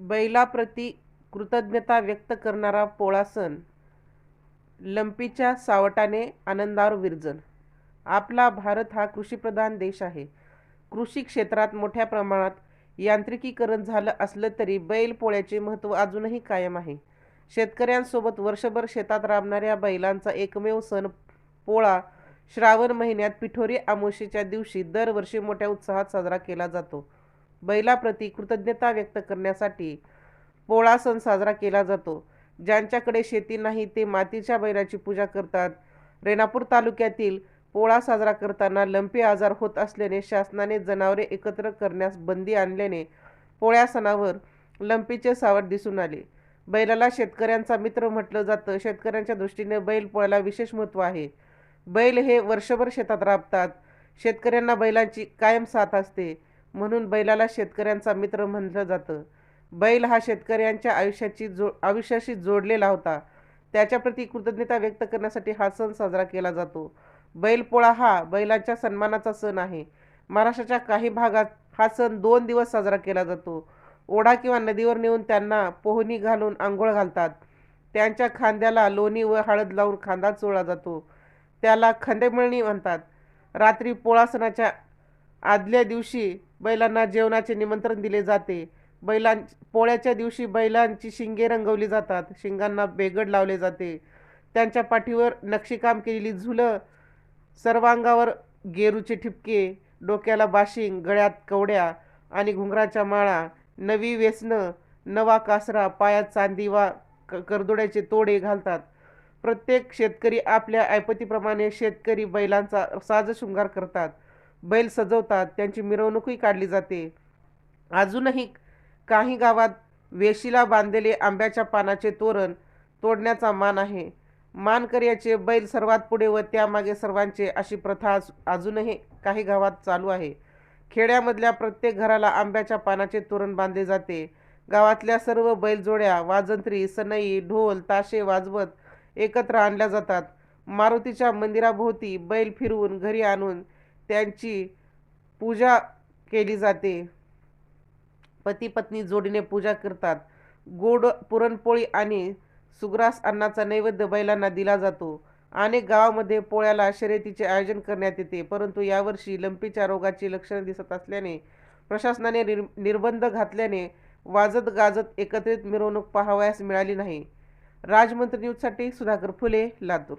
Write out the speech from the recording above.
बैलाप्रती कृतज्ञता व्यक्त करणारा पोळा सण लंपीच्या सावटाने आनंदावर विरजन. आपला भारत हा कृषीप्रधान देश आहे. कृषी क्षेत्रात मोठ्या प्रमाणात यांत्रिकीकरण झालं असलं तरी बैल पोळ्याचे महत्त्व अजूनही कायम आहे. शेतकऱ्यांसोबत वर्षभर शेतात राबणाऱ्या बैलांचा एकमेव सण पोळा श्रावण महिन्यात पिठोरी आमोशीच्या दिवशी दरवर्षी मोठ्या उत्साहात साजरा केला जातो. बैलाप्रती कृतज्ञता व्यक्त करण्यासाठी पोळा सण साजरा केला जातो. ज्यांच्याकडे शेती नाही ते मातीच्या बैलाची पूजा करतात. रेणापूर तालुक्यातील पोळा साजरा करताना लंपी आजार होत असल्याने शासनाने जनावरे एकत्र करण्यास बंदी आणल्याने पोळ्या सणावर लंपीचे सावट दिसून आले. बैलाला शेतकऱ्यांचा मित्र म्हटलं जातं. शेतकऱ्यांच्या दृष्टीने बैल पोळ्याला विशेष महत्त्व आहे. बैल हे वर्षभर शेतात राबतात. शेतकऱ्यांना बैलांची कायम साथ असते. म्हणून बैलाला शेतकऱ्यांचा मित्र म्हटलं जातं. बैल हा शेतकऱ्यांच्या आयुष्याची जो आयुष्याशी जोडलेला होता. त्याच्याप्रती कृतज्ञता व्यक्त करण्यासाठी हा सण साजरा केला जातो. बैलपोळा हा बैलांच्या सन्मानाचा सण आहे. महाराष्ट्राच्या काही भागात हा सण दोन दिवस साजरा केला जातो. ओढा किंवा नदीवर नेऊन त्यांना पोहणी घालून आंघोळ घालतात. त्यांच्या खांद्याला लोणी व हळद लावून खांदा चोळला जातो. त्याला खंदेमळणी म्हणतात. रात्री पोळासणाच्या आदल्या दिवशी बैलांना जेवणाचे निमंत्रण दिले जाते. बैलां पोळ्याच्या दिवशी बैलांची शिंगे रंगवली जातात. शिंगांना बेगड लावले जाते. त्यांच्या पाठीवर नक्षीकाम केलेली झुलं सर्वांगावर गेरूचे ठिपके डोक्याला बाशिंग गळ्यात कवड्या आणि घुंगराच्या माळा नवी व्यसनं नवा कासरा पायात चांदी वा क करदोड्याचे तोडे घालतात. प्रत्येक शेतकरी आपल्या ऐपतीप्रमाणे शेतकरी बैलांचा साजशृंगार करतात. बैल सजवतात त्यांची मिरवणूकही काढली जाते. अजूनही काही गावात वेशीला बांधलेले आंब्याच्या पानाचे तोरण तोडण्याचा मान आहे. मानकर्याचे बैल सर्वात पुढे व त्यामागे सर्वांचे अशी प्रथा अजूनही काही गावात चालू आहे. खेड्यामधल्या प्रत्येक घराला आंब्याच्या पानाचे तोरण बांधले जाते. गावातल्या सर्व बैलजोड्या वाजंत्री सनई ढोल ताशे वाजवत एकत्र आणल्या जातात. मारुतीच्या मंदिराभोवती बैल फिरवून घरी आणून त्यांची पूजा केली जाते. पती पत्नी जोडीने पूजा करतात. गोड पुरणपोळी आणि सुग्रास अन्नाचा नैवेद्य बैलांना दिला जातो. अनेक गावामध्ये पोळ्याला शर्यतीचे आयोजन करण्यात येते परंतु यावर्षी लंपीच्या रोगाची लक्षणे दिसत असल्याने प्रशासनाने निर निर्बंध घातल्याने वाजत गाजत एकत्रित मिरवणूक पाहावयास मिळाली नाही. राजमंत्री न्यूजसाठी सुधाकर फुले लातूर.